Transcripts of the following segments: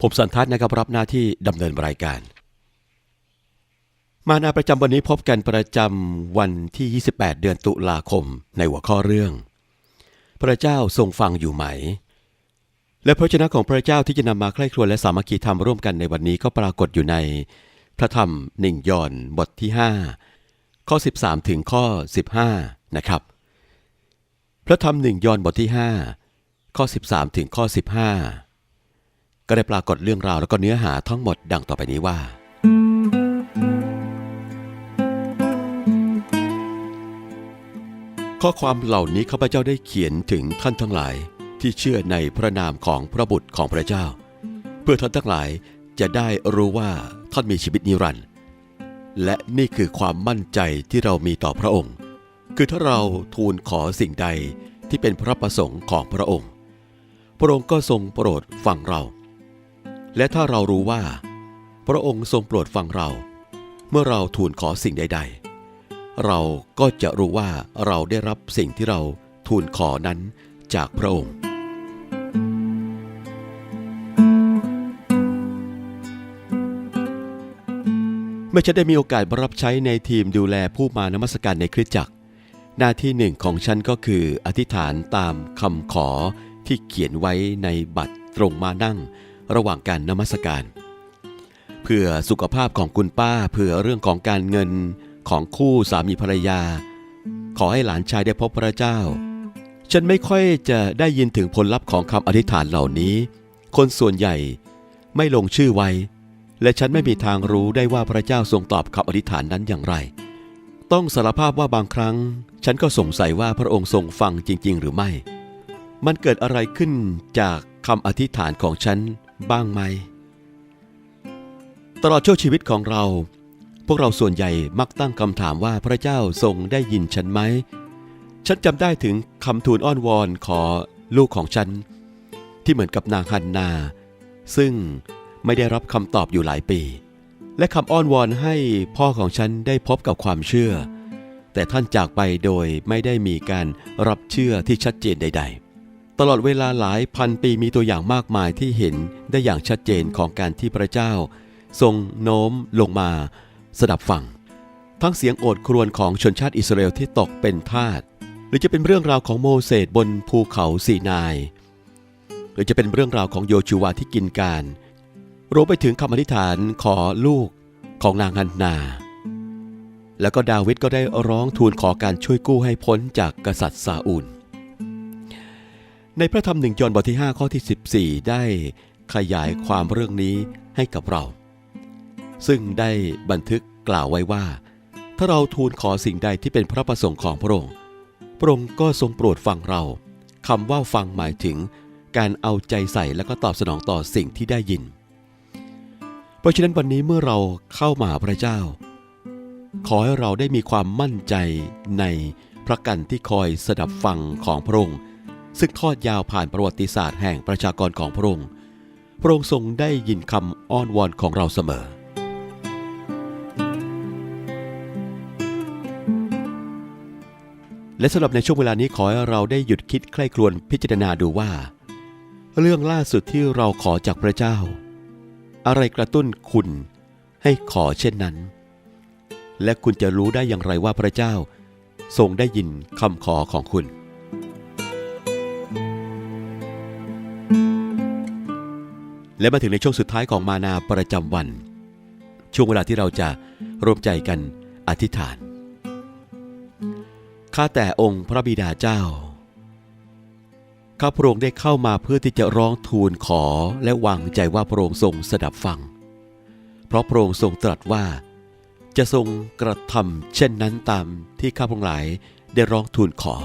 ผมสันทัศน์นะครับรับหน้าที่ดำเนินรายการ มานาประจำวันนี้พบกันประจำวันที่ 28 เดือนตุลาคมในหัวข้อเรื่อง พระเจ้าทรงฟังอยู่ไหม และพระชนะของพระเจ้าที่จะนำมาใคร่ครวญและสามัคคีธรรมร่วมกันในวันนี้ก็ปรากฏอยู่ใน พระธรรมหนึ่งยอนบทที่ 5 ข้อ 13 ถึงข้อ 15 นะครับ พระธรรมหนึ่งยอนบทที่ 5 ข้อ 13 ถึงข้อ 15 ก็ได้ปรากฏเรื่องราวแล้วก็เนื้อหาทั้งหมดดังต่อไปนี้ว่า ข้อความเหล่านี้ข้าพเจ้าได้เขียนถึงท่านทั้งหลายที่เชื่อในพระนามของพระบุตรของพระเจ้า เพื่อท่านทั้งหลายจะได้รู้ว่าท่านมีชีวิตนิรันดร์และนี่คือความมั่นใจที่เรามีต่อพระองค์ คือถ้าเราทูลขอสิ่งใดที่เป็นพระประสงค์ของพระองค์ พระองค์ก็ทรงโปรดฟังเรา และถ้าเรารู้ว่า พระองค์ทรงโปรดฟังเรา เมื่อเราทูลขอสิ่งใด ๆ เราก็จะรู้ว่าเราได้รับสิ่งที่เราทูลขอนั้นจากพระองค์เมื่อฉันได้มีโอกาสรับใช้ในทีมดูแลผู้มานมัสการในคริสตจักร หน้าที่หนึ่งของฉันก็คืออธิษฐานตามคำขอที่เขียนไว้ในบัตรตรงมานั่ง ระหว่างการนมัสการ เพื่อสุขภาพของคุณป้าเพื่อเรื่องของการเงินของคู่สามีภรรยา ขอให้หลานชายได้พบพระเจ้า ฉันไม่ค่อยจะได้ยินถึงผลลัพธ์ของคำอธิษฐานเหล่านี้ คนส่วนใหญ่ไม่ลงชื่อไว้ และฉันไม่มีทางรู้ได้ว่าพระเจ้าทรงตอบคำอธิษฐานนั้นอย่างไร ต้องสารภาพว่าบางครั้ง ฉันก็สงสัยว่าพระองค์ทรงฟังจริง ๆ หรือไม่ มันเกิดอะไรขึ้นจากคำอธิษฐานของฉัน บ้างไหม ตลอดช่วงชีวิตของเรา พวกเราส่วนใหญ่มักตั้งคำถามว่าพระเจ้าทรงได้ยินฉันไหม ฉันจำได้ถึงคำทูลอ้อนวอนขอลูกของฉัน ที่เหมือนกับนางฮันนา ซึ่งไม่ได้รับคำตอบอยู่หลายปี และคำอ้อนวอนให้พ่อของฉันได้พบกับความเชื่อ แต่ท่านจากไปโดยไม่ได้มีการรับเชื่อที่ชัดเจนใด ๆ ตลอดเวลาหลายพันปีมีตัวอย่างมากมายที่เห็นได้อย่างชัดเจนของการที่พระเจ้า ทรงโน้มลงมา สดับฟัง ทั้งเสียงโอดครวญของชนชาติอิสราเอลที่ตกเป็นทาสหรือจะเป็นเรื่องราวของโมเสสบนภูเขาสีนาย หรือจะเป็นเรื่องราวของโยชูวาที่กินการรวมไปถึงคำอธิษฐานขอลูกของนางฮันนา แล้วก็ดาวิดก็ได้ร้องทูลขอการช่วยกู้ให้พ้นจากกษัตริย์ซาอูล ในพระธรรมหนึ่งยอห์นบทที่ 5 ข้อที่ 14 ได้ขยายความเรื่องนี้ให้กับเรา ซึ่งได้บันทึกกล่าวไว้ว่า ถ้าเราทูลขอสิ่งใดที่เป็นพระประสงค์ของพระองค์ พระองค์ก็ทรงโปรดฟังเราคำว่าฟังหมายถึง การเอาใจใส่และก็ตอบสนองต่อสิ่งที่ได้ยิน เพราะฉะนั้นวันนี้เมื่อเราเข้ามาหาพระเจ้า ขอให้เราได้มีความมั่นใจในพระกันที่คอยสดับฟังของพระองค์ ซึ่งทอดยาวผ่านประวัติศาสตร์แห่งประชากรของพระองค์ พระองค์ทรงได้ยินคำอ้อนวอนของเราเสมอ และสำหรับในช่วงเวลานี้ขอให้เราได้หยุดคิดใคร่ครวญพิจารณาดูว่า เรื่องล่าสุดที่เราขอจากพระเจ้า อะไรกระตุ้นคุณให้ขอเช่นนั้น และคุณจะรู้ได้อย่างไรว่าพระเจ้าทรงได้ยินคำขอของคุณ และมาถึงในช่วงสุดท้ายของมานาประจำวัน ช่วงเวลาที่เราจะรวมใจกันอธิษฐาน ข้าแต่องค์พระบิดาเจ้า ข้าพระองค์ได้เข้ามาเพื่อที่จะร้องทูลขอและวางใจว่าพระองค์ทรงสดับฟัง เพราะพระองค์ทรงตรัสว่า จะทรงกระทำเช่นนั้นตามที่ข้าพระองค์หลายได้ร้องทูลขอ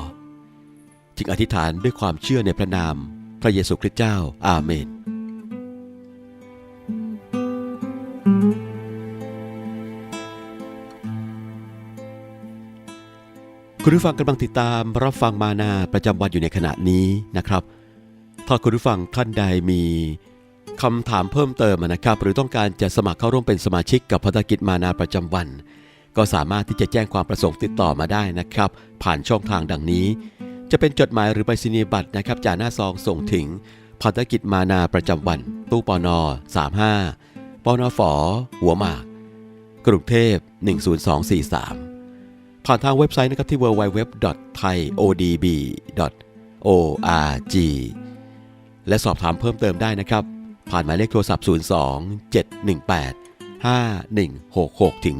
จึงอธิษฐานด้วยความเชื่อในพระนาม พระเยซูคริสต์เจ้า อาเมน คุณผู้ฟังกำลังติดตามรับฟังมานาประจำวันอยู่ในขณะนี้นะครับ ถ้าคุณผู้ฟังท่านใดมีคำถามเพิ่มเติมนะครับ หรือต้องการจะสมัครเข้าร่วมเป็นสมาชิกกับพัฒกิจมานาประจำวัน ก็สามารถที่จะแจ้งความประสงค์ติดต่อมาได้นะครับ ผ่านช่องทางดังนี้ จะเป็นจดหมายหรือไปรษณียบัตรนะครับจากหน้าซองส่งถึงพัฒกิจมานาประจำวัน ตู้ปอนอ35ปอนอฝอหัวหมาก กรุงเทพ10243 ผ่านทางเว็บไซต์นะครับที่ www.thaiodb.org และสอบถามเพิ่มเติมได้นะครับ ผ่านหมายเลขโทรศัพท์ 02 718 5166ถึง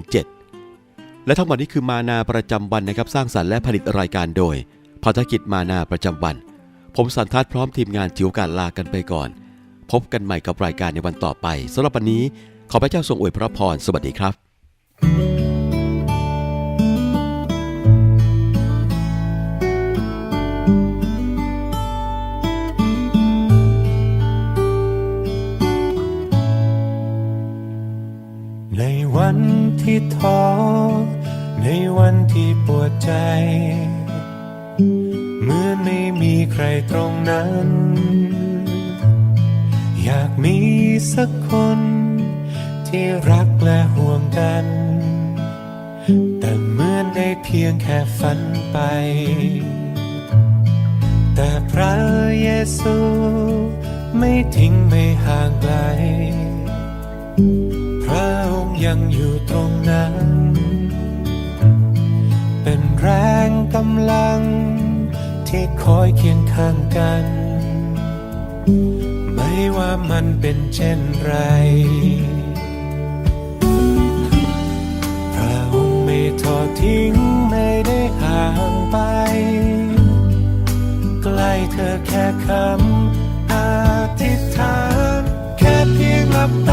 7และทั้งหมดนี้คือมานาประจำวันนะครับ สร้างสรรค์และผลิตรายการโดยภารกิจมานาประจำวัน ผมสันทัดพร้อมทีมงานจิวการลากันไปก่อน พบกันใหม่กับรายการในวันต่อไปสำหรับวันนี้ ขอพระเจ้าทรงอวยพระพร สวัสดีครับ ที่ท้อในวันที่ปวดใจเหมือนไม่มีใครตรงนั้น อยากมีสักคนที่รักและห่วงกัน แต่เหมือนได้เพียงแค่ฝันไป แต่พระเยซูไม่ทิ้งไม่ห่างไกล ยังอยู่ตรงนั้น เป็นแรงกำลัง ที่คอยเคียงข้างกัน ไม่ว่ามันเป็นเช่นไรพระองค์ไม่ทอดทิ้งไม่ได้ห่างไป ใกล้เธอแค่คำอธิษฐานแค่เพียงหลับตา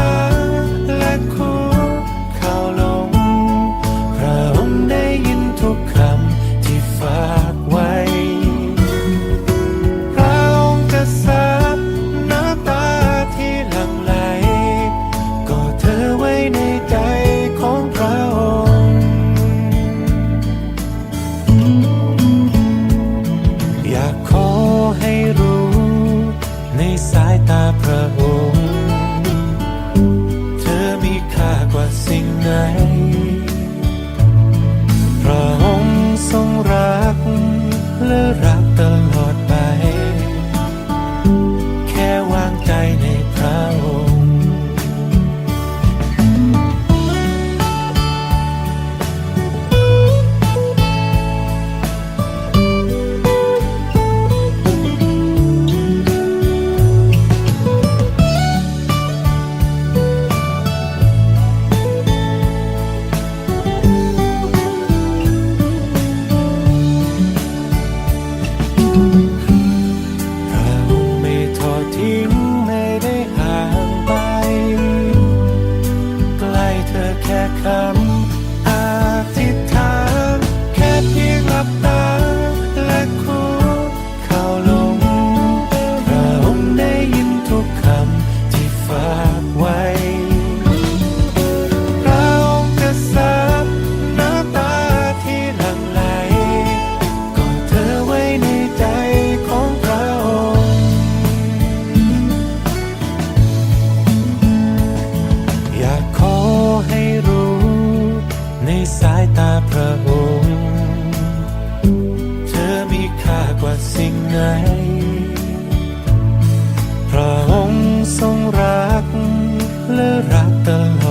แพระองค์ เธอมีค่ากว่าสิ่งไหน พระองค์ทรงรักและรักตลอด